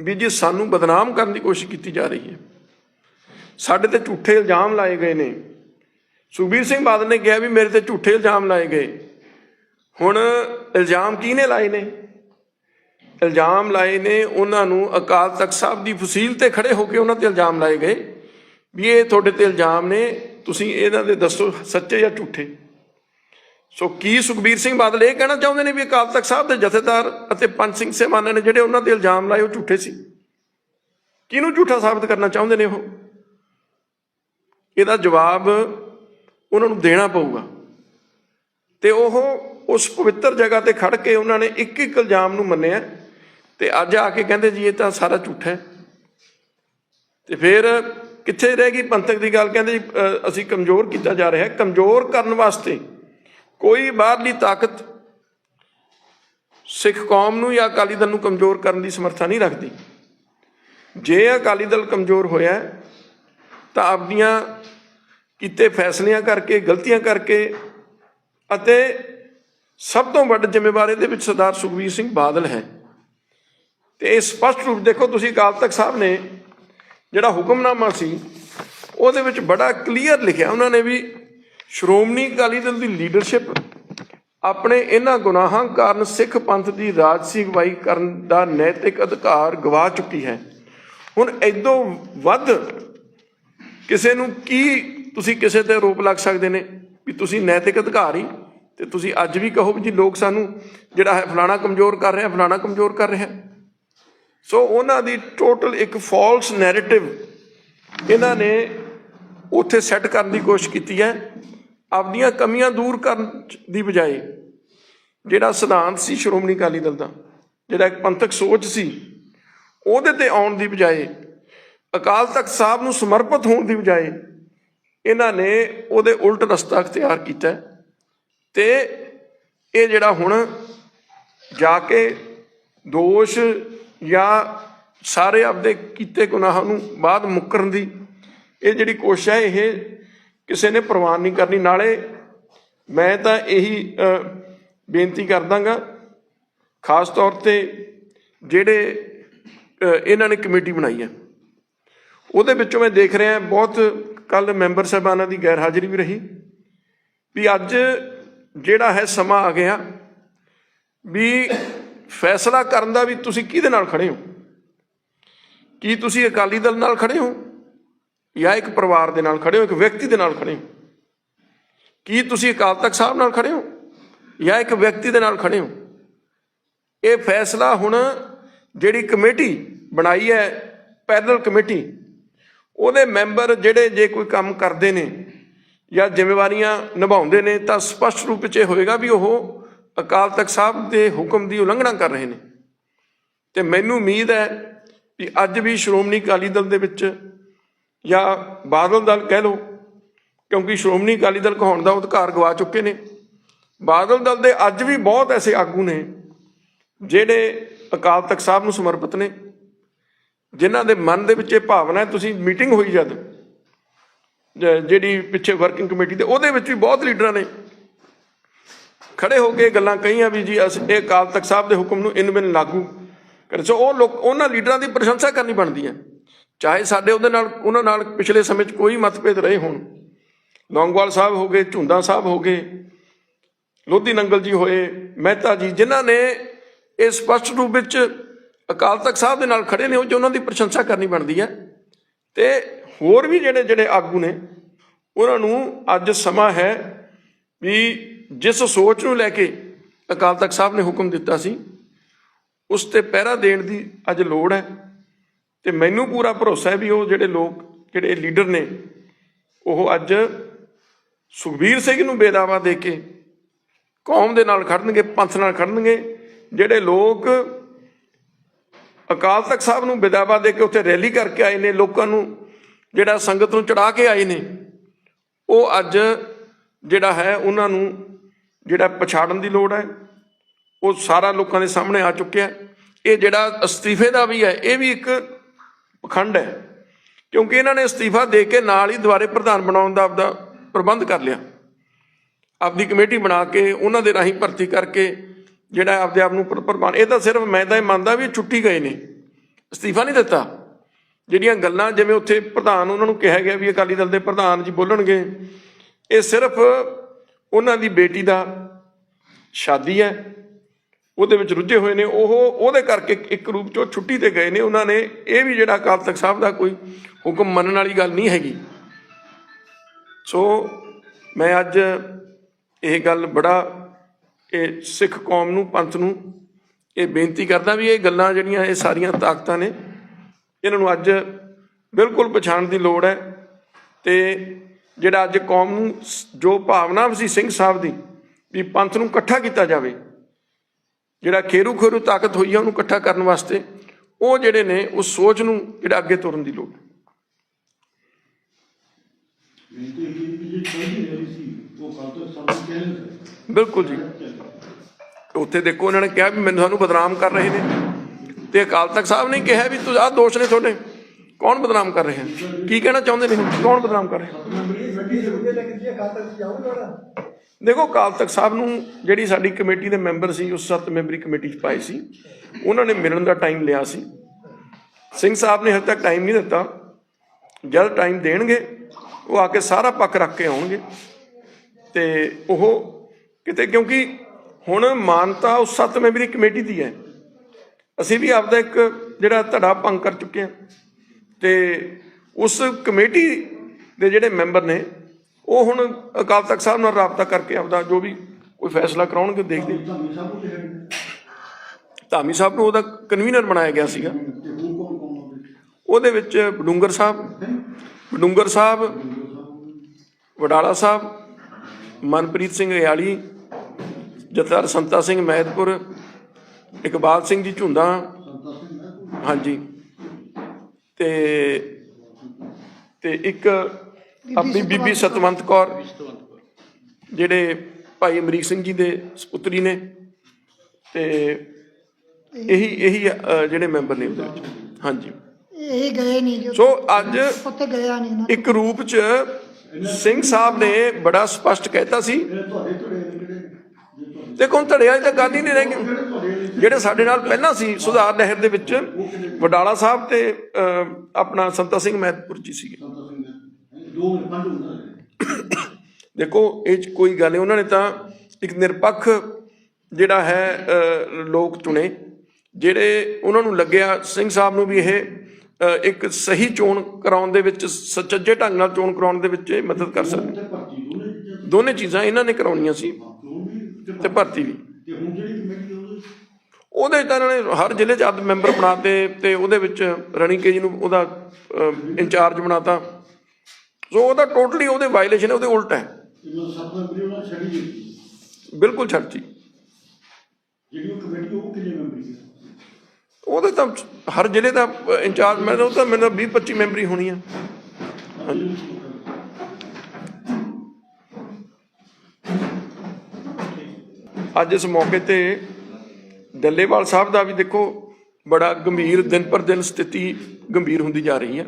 ਵੀ ਜੀ ਸਾਨੂੰ ਬਦਨਾਮ ਕਰਨ ਦੀ ਕੋਸ਼ਿਸ਼ ਕੀਤੀ ਜਾ ਰਹੀ ਹੈ। ਸਾਡੇ ਤੇ ਝੂਠੇ ਇਲਜ਼ਾਮ ਲਾਏ ਗਏ ਨੇ। ਸੁਖਬੀਰ ਸਿੰਘ ਬਾਦਲ ਨੇ ਕਿਹਾ ਵੀ ਮੇਰੇ ਤੇ ਝੂਠੇ ਇਲਜ਼ਾਮ ਲਾਏ ਗਏ। ਹੁਣ ਇਲਜ਼ਾਮ ਕਿਹਨੇ ਲਾਏ ਨੇ? ਇਲਜ਼ਾਮ ਲਾਏ ਨੇ ਉਹਨਾਂ ਨੂੰ ਅਕਾਲ ਤਖਤ ਸਾਹਿਬ ਦੀ ਫਸੀਲ ਤੇ ਖੜੇ ਹੋ ਕੇ ਉਹਨਾਂ ਤੇ ਇਲਜ਼ਾਮ ਲਾਏ ਗਏ ਵੀ ਇਹ ਤੁਹਾਡੇ ਤੇ ਇਲਜ਼ਾਮ ਨੇ, ਤੁਸੀਂ ਇਹਨਾਂ ਦੇ ਦੱਸੋ ਸੱਚੇ ਜਾਂ ਝੂਠੇ। ਸੋ ਕੀ ਸੁਖਬੀਰ ਸਿੰਘ ਬਾਦਲ ਇਹ ਕਹਿਣਾ ਚਾਹੁੰਦੇ ਨੇ ਵੀ ਅਕਾਲ ਤਖਤ ਸਾਹਿਬ ਦੇ ਜਥੇਦਾਰ ਅਤੇ ਪੰਜ ਸਿੰਘ ਸਹਿਬਾਨਾਂ ਨੇ ਜਿਹੜੇ ਉਹਨਾਂ ਤੇ ਇਲਜ਼ਾਮ ਲਾਏ ਉਹ ਝੂਠੇ ਸੀ? ਕਿਹਨੂੰ ਝੂਠਾ ਸਾਬਤ ਕਰਨਾ ਚਾਹੁੰਦੇ ਨੇ ਉਹ? ਇਹਦਾ ਜਵਾਬ ਉਹਨਾਂ ਨੂੰ ਦੇਣਾ ਪਊਗਾ। ਤੇ ਉਹ ਉਸ ਪਵਿੱਤਰ ਜਗ੍ਹਾ ਤੇ ਖੜ ਕੇ ਉਹਨਾਂ ਨੇ ਇੱਕ ਇੱਕ ਇਲਜ਼ਾਮ ਨੂੰ ਮੰਨਿਆ। ਤੇ ਅੱਜ ਆ ਕੇ ਕਹਿੰਦੇ ਜੀ, ਇਹ ਤਾਂ ਸਾਰਾ ਝੂਠਾ ਹੈ। ਤੇ ਫਿਰ ਕਿੱਥੇ ਰਹਿ ਗਈ ਪੰਥਕ ਦੀ ਗੱਲ? ਕਹਿੰਦੇ ਅਸੀਂ ਕਮਜ਼ੋਰ ਕੀਤਾ ਜਾ ਰਿਹਾ ਹੈ। ਕਮਜ਼ੋਰ ਕਰਨ ਵਾਸਤੇ ਕੋਈ ਬਾਹਰਲੀ ਤਾਕਤ ਸਿੱਖ ਕੌਮ ਨੂੰ ਜਾਂ ਅਕਾਲੀ ਦਲ ਨੂੰ ਕਮਜ਼ੋਰ ਕਰਨ ਦੀ ਸਮਰੱਥਾ ਨਹੀਂ ਰੱਖਦੀ। ਜੇ ਅਕਾਲੀ ਦਲ ਕਮਜ਼ੋਰ ਹੋਇਆ ਤਾਂ ਆਪਣੀਆਂ ਕੀਤੇ ਫੈਸਲਿਆਂ ਕਰਕੇ, ਗਲਤੀਆਂ ਕਰਕੇ ਅਤੇ ਸਭ ਤੋਂ ਵੱਡ ਜ਼ਿੰਮੇਵਾਰੀ ਇਹਦੇ ਵਿੱਚ ਸਰਦਾਰ ਸੁਖਬੀਰ ਸਿੰਘ ਬਾਦਲ ਹੈ। ਤੇ ਇਹ ਸਪਸ਼ਟ ਰੂਪ ਦੇਖੋ, ਤੁਸੀਂ ਅਕਾਲ ਤਖਤ ਸਾਹਿਬ ਨੇ ਜਿਹੜਾ ਹੁਕਮਨਾਮਾ ਸੀ, ਉਹਦੇ ਵਿੱਚ ਬੜਾ ਕਲੀਅਰ ਲਿਖਿਆ। ਉਹਨਾਂ ਨੇ ਵੀ ਸ਼੍ਰੋਮਣੀ ਅਕਾਲੀ ਦਲ ਦੀ ਲੀਡਰਸ਼ਿਪ ਆਪਣੇ ਇਹਨਾਂ ਗੁਨਾਹਾਂ ਕਾਰਨ ਸਿੱਖ ਪੰਥ ਦੀ ਰਾਜਸੀ ਅਗਵਾਈ ਕਰਨ ਦਾ ਨੈਤਿਕ ਅਧਿਕਾਰ ਗਵਾ ਚੁੱਕੀ ਹੈ। ਹੁਣ ਐਦੋਂ ਵੱਧ ਕਿਸੇ ਨੂੰ ਕੀ ਤੁਸੀਂ ਕਿਸੇ ਤੇ ਆਰੋਪ ਲੱਗ ਸਕਦੇ ਨੇ ਵੀ ਤੁਸੀਂ ਨੈਤਿਕ ਅਧਿਕਾਰੀ, ਤੇ ਤੁਸੀਂ ਅੱਜ ਵੀ ਕਹੋ ਵੀ ਜੀ ਲੋਕ ਸਾਨੂੰ ਜਿਹੜਾ ਹੈ ਫਲਾਣਾ ਕਮਜ਼ੋਰ ਕਰ ਰਿਹਾ, ਫਲਾਣਾ ਕਮਜ਼ੋਰ ਕਰ ਰਿਹਾ। ਸੋ ਉਹਨਾਂ ਦੀ ਟੋਟਲ ਇੱਕ ਫਾਲਸ ਨੈਰੇਟਿਵ ਇਹਨਾਂ ਨੇ ਉੱਥੇ ਸੈੱਟ ਕਰਨ ਦੀ ਕੋਸ਼ਿਸ਼ ਕੀਤੀ ਹੈ, ਆਪਣੀਆਂ ਕਮੀਆਂ ਦੂਰ ਕਰਨ ਦੀ ਬਜਾਏ ਜਿਹੜਾ ਸਿਧਾਂਤ ਸੀ ਸ਼੍ਰੋਮਣੀ ਅਕਾਲੀ ਦਲ ਦਾ, ਜਿਹੜਾ ਇੱਕ ਪੰਥਕ ਸੋਚ ਸੀ, ਉਹਦੇ ਤੇ ਆਉਣ ਦੀ ਬਜਾਏ ਅਕਾਲ ਤਖਤ ਸਾਹਿਬ ਨੂੰ ਸਮਰਪਿਤ ਹੋਣ ਦੀ ਬਜਾਏ ਇਹਨਾਂ ਨੇ ਉਹਦੇ ਉਲਟ ਰਸਤਾ ਅਖਤਿਆਰ ਕੀਤਾ ਹੈ। ਤੇ ਇਹ ਜਿਹੜਾ ਹੁਣ ਜਾ ਕੇ ਦੋਸ਼ ਜਾਂ ਸਾਰੇ ਆਪਦੇ ਕੀਤੇ ਗੁਨਾਹਾਂ ਨੂੰ ਬਾਅਦ ਮੁੱਕਰਨ ਦੀ ਇਹ ਜਿਹੜੀ ਕੋਸ਼ਿਸ਼ ਹੈ, ਇਹ ਕਿਸੇ ਨੇ ਪ੍ਰਵਾਨ ਨਹੀਂ ਕਰਨੀ ਨਾਲੇ ਮੈਂ ਤਾਂ ਇਹੀ ਬੇਨਤੀ ਕਰਦਾਗਾ, ਖਾਸ ਤੌਰ ਤੇ ਜਿਹੜੇ ਇਹਨਾਂ ਨੇ ਕਮੇਟੀ ਬਣਾਈ ਹੈ ਉਹਦੇ ਵਿੱਚੋਂ ਮੈਂ ਦੇਖ ਰਿਹਾ, ਬਹੁਤ ਕੱਲ ਮੈਂਬਰ ਸਾਹਿਬਾਨਾਂ ਦੀ ਗੈਰ ਹਾਜ਼ਰੀ ਵੀ ਰਹੀ ਵੀ ਅੱਜ ਜਿਹੜਾ ਹੈ ਸਮਾਂ ਆ ਗਿਆ ਵੀ ਫੈਸਲਾ ਕਰਨ ਦਾ ਵੀ ਤੁਸੀਂ ਕਿਹਦੇ ਨਾਲ ਖੜੇ ਹੋ? ਕੀ ਤੁਸੀਂ ਅਕਾਲੀ ਦਲ ਨਾਲ ਖੜੇ ਹੋ ਜਾਂ ਇੱਕ ਪਰਿਵਾਰ ਦੇ ਨਾਲ ਖੜੇ ਹੋ, ਇੱਕ ਵਿਅਕਤੀ ਦੇ ਨਾਲ ਖੜੇ ਹੋ? ਕੀ ਤੁਸੀਂ ਅਕਾਲ ਤਖਤ ਸਾਹਿਬ ਨਾਲ ਖੜੇ ਹੋ ਜਾਂ ਇੱਕ ਵਿਅਕਤੀ ਦੇ ਨਾਲ ਖੜੇ ਹੋ? ਇਹ ਫੈਸਲਾ ਹੁਣ ਜਿਹੜੀ ਕਮੇਟੀ ਬਣਾਈ ਹੈ ਪੈਰਲ ਕਮੇਟੀ ਉਹਦੇ ਮੈਂਬਰ ਜਿਹੜੇ ਜੇ ਕੋਈ ਕੰਮ ਕਰਦੇ ਨੇ ਜਾਂ ਜ਼ਿੰਮੇਵਾਰੀਆਂ ਨਿਭਾਉਂਦੇ ਨੇ, ਤਾਂ ਸਪਸ਼ਟ ਰੂਪ ਵਿੱਚ ਇਹ ਹੋਏਗਾ ਵੀ ਉਹ ਅਕਾਲ ਤਖਤ ਸਾਹਿਬ ਦੇ ਹੁਕਮ ਦੀ ਉਲੰਘਣਾ ਕਰ ਰਹੇ ਨੇ। ਤੇ ਮੈਨੂੰ ਉਮੀਦ ਹੈ ਵੀ ਅੱਜ ਵੀ ਸ਼੍ਰੋਮਣੀ ਅਕਾਲੀ ਦਲ ਦੇ ਵਿੱਚ ਜਾਂ ਬਾਦਲ ਦਲ ਕਹਿ ਲਓ, ਕਿਉਂਕਿ ਸ਼੍ਰੋਮਣੀ ਅਕਾਲੀ ਦਲ ਕਹਾਉਣ ਦਾ ਅਧਿਕਾਰ ਗਵਾ ਚੁੱਕੇ ਨੇ, ਬਾਦਲ ਦਲ ਦੇ ਅੱਜ ਵੀ ਬਹੁਤ ਐਸੇ ਆਗੂ ਨੇ ਜਿਹੜੇ ਅਕਾਲ ਤਖਤ ਸਾਹਿਬ ਨੂੰ ਸਮਰਪਿਤ ਨੇ। ਜਿਨ੍ਹਾਂ ਦੇ ਮਨ ਦੇ ਵਿੱਚ ਇਹ ਭਾਵਨਾ ਹੈ, ਤੁਸੀਂ ਮੀਟਿੰਗ ਹੋਈ ਜਦ ਜਿਹੜੀ ਪਿੱਛੇ ਵਰਕਿੰਗ ਕਮੇਟੀ ਦੇ, ਉਹਦੇ ਵਿੱਚ ਵੀ ਬਹੁਤ ਲੀਡਰਾਂ ਨੇ। ਖੜੇ ਹੋ ਕੇ ਗੱਲਾਂ ਕਹੀਆਂ ਵੀ ਜੀ, ਅਸੀਂ ਇਹ ਅਕਾਲ ਤਖਤ ਸਾਹਿਬ ਦੇ ਹੁਕਮ ਨੂੰ ਇਨ ਬਿਨ ਲਾਗੂ ਕਰੇ। ਸੋ ਉਹ ਲੋਕ, ਉਹਨਾਂ ਲੀਡਰਾਂ ਦੀ ਪ੍ਰਸ਼ੰਸਾ ਕਰਨੀ ਬਣਦੀ ਹੈ ਚਾਹੇ ਸਾਡੇ ਉਹਦੇ ਨਾਲ, ਉਹਨਾਂ ਨਾਲ ਪਿਛਲੇ ਸਮੇਂ 'ਚ ਕੋਈ ਮਤਭੇਦ ਰਹੇ ਹੋਣ। ਲੌਂਗਵਾਲ ਸਾਹਿਬ ਹੋ ਗਏ ਝੁੰਦਾ ਸਾਹਿਬ ਹੋ ਗਏ, ਲੋਧੀ ਨੰਗਲ ਜੀ ਹੋਏ, ਮਹਿਤਾ ਜੀ, ਜਿਨ੍ਹਾਂ ਨੇ ਇਹ ਸਪਸ਼ਟ ਰੂਪ ਵਿੱਚ ਅਕਾਲ ਤਖਤ ਸਾਹਿਬ ਦੇ ਨਾਲ ਖੜੇ ਨੇ, ਉਹ ਜੋ ਉਹਨਾਂ ਦੀ ਪ੍ਰਸ਼ੰਸਾ ਕਰਨੀ ਬਣਦੀ ਹੈ। ਤੇ ਹੋਰ ਵੀ ਜਿਹੜੇ ਜਿਹੜੇ ਆਗੂ ਨੇ, ਉਹਨਾਂ ਨੂੰ ਅੱਜ ਸਮਾਂ ਹੈ ਵੀ ਜਿਸ ਸੋਚ ਨੂੰ ਲੈ ਕੇ ਅਕਾਲ ਤਖਤ ਸਾਹਿਬ ਨੇ ਹੁਕਮ ਦਿੱਤਾ ਸੀ, ਉਸ ਤੇ ਪਹਿਰਾ ਦੇਣ ਦੀ ਅੱਜ ਲੋੜ ਹੈ। ਤੇ ਮੈਨੂੰ ਪੂਰਾ ਭਰੋਸਾ ਹੈ ਵੀ ਉਹ ਜਿਹੜੇ ਲੋਕ, ਜਿਹੜੇ ਲੀਡਰ ਨੇ, ਉਹ ਅੱਜ ਸੁਖਬੀਰ ਸਿੰਘ ਨੂੰ ਬੇਦਾਵਾ ਦੇ ਕੇ ਕੌਮ ਦੇ ਨਾਲ ਖੜਨਗੇ, ਪੰਥ ਨਾਲ ਖੜਨਗੇ, ਜਿਹੜੇ ਲੋਕ ਅਕਾਲ ਤਖਤ ਸਾਹਿਬ ਨੂੰ ਬੇਦਾਵਾ ਦੇ ਕੇ ਉੱਥੇ ਰੈਲੀ ਕਰਕੇ ਆਏ ਨੇ, ਲੋਕਾਂ ਨੂੰ ਜਿਹੜਾ ਸੰਗਤ ਨੂੰ ਚੜਾ ਕੇ ਆਏ ਨੇ, ਉਹ ਅੱਜ ਜਿਹੜਾ ਹੈ, ਉਹਨਾਂ ਨੂੰ ਜਿਹੜਾ ਪਛਾੜਨ ਦੀ ਲੋੜ ਹੈ, ਉਹ ਸਾਰਾ ਲੋਕਾਂ ਦੇ ਸਾਹਮਣੇ ਆ ਚੁੱਕਿਆ ਹੈ। ਇਹ ਜਿਹੜਾ ਅਸਤੀਫੇ ਦਾ ਵੀ ਹੈ, ਇਹ ਵੀ ਇੱਕ ਪਖੰਡ ਹੈ, ਕਿਉਂਕਿ ਇਹਨਾਂ ਨੇ ਅਸਤੀਫਾ ਦੇ ਕੇ ਨਾਲ ਹੀ ਦੁਬਾਰੇ ਪ੍ਰਧਾਨ ਬਣਾਉਣ ਦਾ ਆਪਦਾ ਪ੍ਰਬੰਧ ਕਰ ਲਿਆ ਆਪਦੀ ਕਮੇਟੀ ਬਣਾ ਕੇ, ਉਹਨਾਂ ਦੇ ਰਾਹੀਂ ਭਰਤੀ ਕਰਕੇ ਜਿਹੜਾ ਆਪਦੇ ਆਪ ਨੂੰ ਪ੍ਰ- ਇਹ ਤਾਂ ਸਿਰਫ ਮੈਂ ਤਾਂ ਇਹ ਮੰਨਦਾ ਵੀ ਇਹ ਛੁੱਟੀ ਗਏ ਨੇ। ਅਸਤੀਫਾ ਨਹੀਂ ਦਿੱਤਾ। ਜਿਹੜੀਆਂ ਗੱਲਾਂ ਜਿਵੇਂ ਉੱਥੇ ਪ੍ਰਧਾਨ ਉਹਨਾਂ ਨੂੰ ਕਿਹਾ ਗਿਆ ਵੀ ਅਕਾਲੀ ਦਲ ਦੇ ਪ੍ਰਧਾਨ ਜੀ ਬੋਲਣਗੇ, ਇਹ ਸਿਰਫ ਉਹਨਾਂ ਦੀ ਬੇਟੀ ਦਾ ਸ਼ਾਦੀ ਹੈ। ਉਹਦੇ ਵਿੱਚ ਰੁੱਝੇ ਹੋਏ ਨੇ। ਉਹ ਉਹਦੇ ਕਰਕੇ ਇੱਕ ਰੂਪ 'ਚੋਂ ਛੁੱਟੀ ਤੇ ਗਏ ਨੇ। ਉਹਨਾਂ ਨੇ ਇਹ ਵੀ ਜਿਹੜਾ ਅਕਾਲ ਤਖਤ ਸਾਹਿਬ ਦਾ ਕੋਈ ਹੁਕਮ ਮੰਨਣ ਵਾਲੀ ਗੱਲ ਨਹੀਂ ਹੈਗੀ। ਸੋ ਮੈਂ ਅੱਜ ਇਹ ਗੱਲ ਬੜਾ ਇਹ ਸਿੱਖ ਕੌਮ ਨੂੰ ਪੰਥ ਨੂੰ ਇਹ ਬੇਨਤੀ ਕਰਦਾ ਵੀ ਇਹ ਗੱਲਾਂ ਜਿਹੜੀਆਂ ਇਹ ਸਾਰੀਆਂ ਤਾਕਤਾਂ ਨੇ ਇਹਨਾਂ ਨੂੰ ਅੱਜ ਬਿਲਕੁਲ ਪਛਾਣ ਦੀ ਲੋੜ ਹੈ ਤੇ ਜਿਹੜਾ ਅੱਜ ਕੌਮ ਨੂੰ ਜੋ ਭਾਵਨਾ ਸੀ ਸਿੰਘ ਸਾਹਿਬ ਦੀ ਵੀ ਪੰਥ ਨੂੰ ਇਕੱਠਾ ਕੀਤਾ ਜਾਵੇ ਜਿਹੜਾ ਖੇਰੂ ਖੇਰੂ ਤਾਕਤ ਹੋਈ ਆ ਉਹਨੂੰ ਇਕੱਠਾ ਕਰਨ ਵਾਸਤੇ ਉਹ ਜਿਹੜੇ ਨੇ ਉਸ ਸੋਚ ਨੂੰ ਜਿਹੜਾ ਅੱਗੇ ਤੁਰਨ ਦੀ ਲੋੜ ਹੈ। ਉਹ ਬਿਲਕੁਲ ਜੀ। ਉੱਥੇ ਦੇਖੋ ਉਹਨਾਂ ਨੇ ਕਿਹਾ ਵੀ ਮੈਨੂੰ ਸਾਨੂੰ ਬਦਨਾਮ ਕਰ ਰਹੇ ਨੇ। ਤੇ ਅਕਾਲ ਤਖਤ ਸਾਹਿਬ ਨੇ ਕਿਹਾ ਵੀ ਤੂੰ ਆਹ ਦੋਸ਼ ਨੇ ਤੁਹਾਡੇ। ਕੌਣ ਬਦਨਾਮ ਕਰ ਰਿਹਾ? ਕੀ ਕਹਿਣਾ ਚਾਹੁੰਦੇ ਨੇ? ਕੌਣ ਬਦਨਾਮ ਕਰ ਰਿਹਾ? ਦੇਖੋ ਅਕਾਲ ਤਖਤ ਸਾਹਿਬ ਨੂੰ ਜਿਹੜੀ ਸਾਡੀ ਕਮੇਟੀ ਦੇ ਮੈਂਬਰ ਸੀ, ਉਸ ਸੱਤ ਮੈਂਬਰੀ ਕਮੇਟੀ 'ਚ ਪਾਏ ਸੀ। ਉਹਨਾਂ ਨੇ ਮਿਲਣ ਦਾ ਟਾਈਮ ਲਿਆ ਸੀ। ਸਿੰਘ ਸਾਹਿਬ ਨੇ ਹਜੇ ਤੱਕ ਟਾਈਮ ਨਹੀਂ ਦਿੱਤਾ। ਜਦ ਟਾਈਮ ਦੇਣਗੇ, ਉਹ ਆ ਕੇ ਸਾਰਾ ਪੱਕ ਰੱਖ ਕੇ ਆਉਣਗੇ। ਤੇ ਉਹ ਕਿਤੇ ਕਿਉਂਕਿ ਹੁਣ ਮਾਨਤਾ ਉਸ ਸੱਤ ਮੈਂਬਰੀ ਕਮੇਟੀ ਦੀ ਹੈ। ਅਸੀਂ ਵੀ ਆਪਦਾ ਇੱਕ ਜਿਹੜਾ ਧੜਾ ਭੰਗ ਕਰ ਚੁੱਕੇ ਹਾਂ ਤੇ ਉਸ ਕਮੇਟੀ ਦੇ ਜਿਹੜੇ ਮੈਂਬਰ ਨੇ ਉਹ ਹੁਣ ਅਕਾਲ ਤਖਤ ਸਾਹਿਬ ਨਾਲ ਰਾਬਤਾ ਕਰਕੇ ਆਪਦਾ ਜੋ ਵੀ ਕੋਈ ਫੈਸਲਾ ਕਰਾਉਣਗੇ ਦੇਖਦੇ। ਧਾਮੀ ਸਾਹਿਬ ਨੂੰ ਉਹਦਾ ਕਨਵੀਨਰ ਬਣਾਇਆ ਗਿਆ ਸੀਗਾ। ਉਹਦੇ ਵਿੱਚ ਬਡੂੰਗਰ ਸਾਹਿਬ ਬਡੂੰਗਰ ਸਾਹਿਬ ਵਡਾਲਾ ਸਾਹਿਬ ਮਨਪ੍ਰੀਤ ਸਿੰਘ ਰਿਆਲੀ ਜਥੇਦਾਰ ਸੰਤਾ ਸਿੰਘ ਮਹਿਦਪੁਰ ਇਕਬਾਲ ਸਿੰਘ ਜੀ ਝੁੰਦਾ ਹਾਂਜੀ। ਤੇ ਤੇ ਇੱਕ ਆਪਣੀ ਬੀਬੀ ਸਤਵੰਤ ਕੌਰ। ਜਿਹੜੇ ਭਾਈ ਅਮਰੀਕ ਸਿੰਘ ਜੀ ਦੇ ਸੁਪੁੱਤਰੀ ਨੇ। ਤੇ ਇਹੀ ਇਹੀ ਜਿਹੜੇ ਮੈਂਬਰ ਨੇ ਉਹਦੇ ਵਿੱਚ। ਹਾਂਜੀ। ਇਹ ਗਏ ਨਹੀਂ ਜੋ। ਸੋ ਅੱਜ ਉੱਥੇ ਗਿਆ ਨਹੀਂ ਇੱਕ ਰੂਪ ਚ ਸਿੰਘ ਸਾਹਿਬ ਨੇ ਬੜਾ ਸਪਸ਼ਟ ਕਹਿਤਾ ਸੀ ਇਹ ਤੁਹਾਡੇ ਧੜੇ ਨੇ ਕਿਹੜੇ ਜੇ ਤੁਹਾਡੇ ਦੇਖੋ ਹੁਣ ਧੜਿਆਂ ਦੀ ਤਾਂ ਗੱਲ ਹੀ ਨਹੀਂ ਰਹਿ ਗਈ। ਜਿਹੜੇ ਸਾਡੇ ਨਾਲ ਪਹਿਲਾਂ ਸੀ, ਸੁਧਾਰ ਲਹਿਰ ਦੇ ਵਿੱਚ, ਵਡਾਲਾ ਸਾਹਿਬ ਤੇ ਆਪਣਾ ਸੰਤਾ ਸਿੰਘ ਮਹਿਤਪੁਰ ਜੀ ਸੀਗੇ। ਦੇਖੋ, ਇਹ ਕੋਈ ਗੱਲ ਨਹੀਂ। ਉਹਨਾਂ ਨੇ ਤਾਂ ਇੱਕ ਨਿਰਪੱਖ ਜਿਹੜਾ ਹੈ ਲੋਕ ਚੁਣੇ, ਜਿਹੜੇ ਉਹਨਾਂ ਨੂੰ ਲੱਗਿਆ, ਸਿੰਘ ਸਾਹਿਬ ਨੂੰ ਵੀ ਇਹ ਇੱਕ ਸਹੀ ਚੋਣ ਕਰਾਉਣ ਦੇ ਵਿੱਚ ਸੱਚੇ ਢੰਗ ਨਾਲ ਚੋਣ ਕਰਾਉਣ ਦੇ ਵਿੱਚ ਇਹ ਮਦਦ ਕਰ ਸਕਦੇ। ਦੋਨੇ ਚੀਜ਼ਾਂ ਇਹਨਾਂ ਨੇ ਕਰਾਉਣੀਆਂ ਸੀ। ਤੇ ਭਰਤੀ ਵੀ। ਤੇ ਹੁਣ ਜਿਹੜੀ ਕਮੇਟੀ ਉਹਦੇ ਤਾਂ ਇਹਨਾਂ ਨੇ ਹਰ ਜ਼ਿਲ੍ਹੇ 'ਚ ਅੱਧ ਮੈਂਬਰ ਬਣਾਤੇ ਤੇ ਉਹਦੇ ਵਿੱਚ ਰਣੀ ਕੇ ਜੀ ਨੂੰ ਉਹਦਾ ਇੰਚਾਰਜ ਬਣਾਤਾ। ਸੋ ਉਹਦਾ ਟੋਟਲੀ ਉਹਦੇ ਵਾਇਲੇਸ਼ਨ ਉਹਦੇ ਉਲਟ ਹੈ। ਬਿਲਕੁਲ ਛੱਡਤੀ ਜਿਹੜੀ ਉਹ ਕਮੇਟੀ ਉਹ ਕਿੰਨੇ ਮੈਂਬਰੀ ਹੈ ਉਹਦੇ ਤਾਂ ਹਰ ਜ਼ਿਲ੍ਹੇ ਦਾ ਇੰਚਾਰਜ ਮੈਂ ਉਹ ਤਾਂ ਮੈਨੂੰ 20 25 ਮੈਂਬਰੀ ਹੋਣੀ ਆ। ਅੱਜ ਇਸ ਮੌਕੇ ਤੇ ਡੱਲੇਵਾਲ ਸਾਹਿਬ ਦਾ ਵੀ ਦੇਖੋ ਬੜਾ ਗੰਭੀਰ ਦਿਨ ਪਰ ਦਿਨ ਸਥਿਤੀ ਗੰਭੀਰ ਹੁੰਦੀ ਜਾ ਰਹੀ ਹੈ।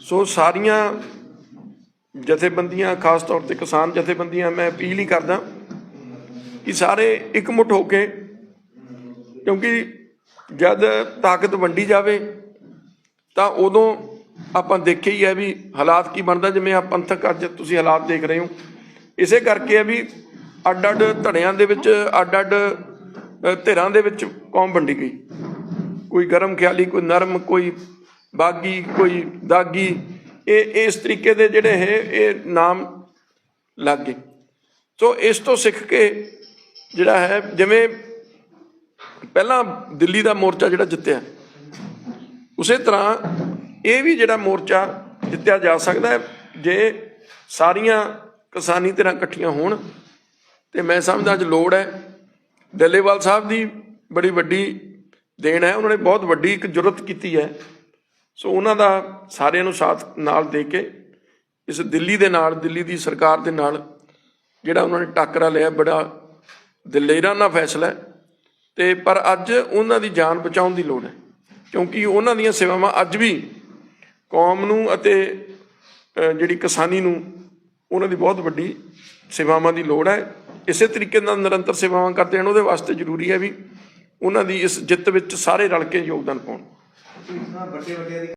ਸੋ ਸਾਰੀਆਂ ਜਥੇਬੰਦੀਆਂ, ਖਾਸ ਤੌਰ ਤੇ ਕਿਸਾਨ ਜਥੇਬੰਦੀਆਂ, ਮੈਂ ਅਪੀਲ ਹੀ ਕਰਦਾ ਕਿ ਸਾਰੇ ਇਕਮੁੱਠ ਹੋ ਕੇ, ਕਿਉਂਕਿ ਜਦ ਤਾਕਤ ਵੰਡੀ ਜਾਵੇ, ਤਾਂ ਉਦੋਂ ਆਪਾਂ ਦੇਖਿਆ ਹੀ ਹੈ ਵੀ ਹਾਲਾਤ ਕੀ ਬਣਦਾ। ਜਿਵੇਂ ਆ ਪੰਥਕ ਅੱਜ ਤੁਸੀਂ ਹਾਲਾਤ ਦੇਖ ਰਹੇ ਹੋ। ਇਸੇ ਕਰਕੇ ਹੈ ਵੀ ਅੱਡ ਅੱਡ ਧੜਿਆਂ ਦੇ ਵਿੱਚ ਅੱਡ ਅੱਡ ਧਿਰਾਂ ਦੇ ਵਿੱਚ ਕੌਮ ਵੰਡੀ ਗਈ। ਕੋਈ ਗਰਮ ਖਿਆਲੀ, ਕੋਈ ਨਰਮ, ਕੋਈ ਬਾਗੀ, ਕੋਈ ਦਾਗੀ। ਇਹ, ਇਸ ਤਰੀਕੇ ਦੇ ਜਿਹੜੇ ਹੈ ਇਹ ਨਾਮ ਲੱਗ ਗਏ। ਸੋ ਇਸ ਤੋਂ ਸਿੱਖ ਕੇ ਜਿਹੜਾ ਹੈ, ਜਿਵੇਂ ਪਹਿਲਾਂ ਦਿੱਲੀ ਦਾ ਮੋਰਚਾ ਜਿਹੜਾ ਜਿੱਤਿਆ, ਉਸੇ ਤਰ੍ਹਾਂ ਇਹ ਵੀ ਜਿਹੜਾ ਮੋਰਚਾ ਜਿੱਤਿਆ ਜਾ ਸਕਦਾ ਹੈ। ਜੇ ਸਾਰੀਆਂ ਕਿਸਾਨੀ ਧਿਰਾਂ ਇਕੱਠੀਆਂ ਹੋਣ ਤੇ ਮੈਂ ਸਮਝਦਾ ਅੱਜ ਲੋੜ ਹੈ। ਡੱਲੇਵਾਲ ਸਾਹਿਬ ਦੀ ਬੜੀ ਵੱਡੀ ਦੇਣ ਹੈ। ਉਹਨਾਂ ਨੇ ਬਹੁਤ ਵੱਡੀ ਇੱਕ ਜੁਰਤ ਕੀਤੀ ਹੈ। ਸੋ ਉਹਨਾਂ ਦਾ ਸਾਰਿਆਂ ਨੂੰ ਸਾਥ ਨਾਲ ਦੇ ਕੇ ਇਸ ਦਿੱਲੀ ਦੇ ਨਾਲ, ਦਿੱਲੀ ਦੀ ਸਰਕਾਰ ਦੇ ਨਾਲ ਜਿਹੜਾ ਉਹਨਾਂ ਨੇ ਟੱਕਰਾ ਲਿਆ, ਬੜਾ ਦਲੇਰਾਨਾ ਫੈਸਲਾ ਹੈ। ਤੇ ਪਰ ਅੱਜ ਉਹਨਾਂ ਦੀ ਜਾਨ ਬਚਾਉਣ ਦੀ ਲੋੜ ਹੈ। ਕਿਉਂਕਿ ਉਹਨਾਂ ਦੀਆਂ ਸੇਵਾਵਾਂ ਅੱਜ ਵੀ ਕੌਮ ਨੂੰ ਅਤੇ ਜਿਹੜੀ ਕਿਸਾਨੀ ਨੂੰ ਉਹਨਾਂ ਦੀ ਬਹੁਤ ਵੱਡੀ ਸੇਵਾਵਾਂ ਦੀ ਲੋੜ ਹੈ। ਇਸੇ ਤਰੀਕੇ ਨਾਲ ਨਿਰੰਤਰ ਸੇਵਾਵਾਂ ਕਰਦੇ ਹਨ, ਉਹਦੇ ਵਾਸਤੇ ਜ਼ਰੂਰੀ ਹੈ ਵੀ ਉਹਨਾਂ ਦੀ ਇਸ ਜਿੱਤ ਵਿੱਚ ਸਾਰੇ ਰਲ ਕੇ ਯੋਗਦਾਨ ਪਾਉਣ।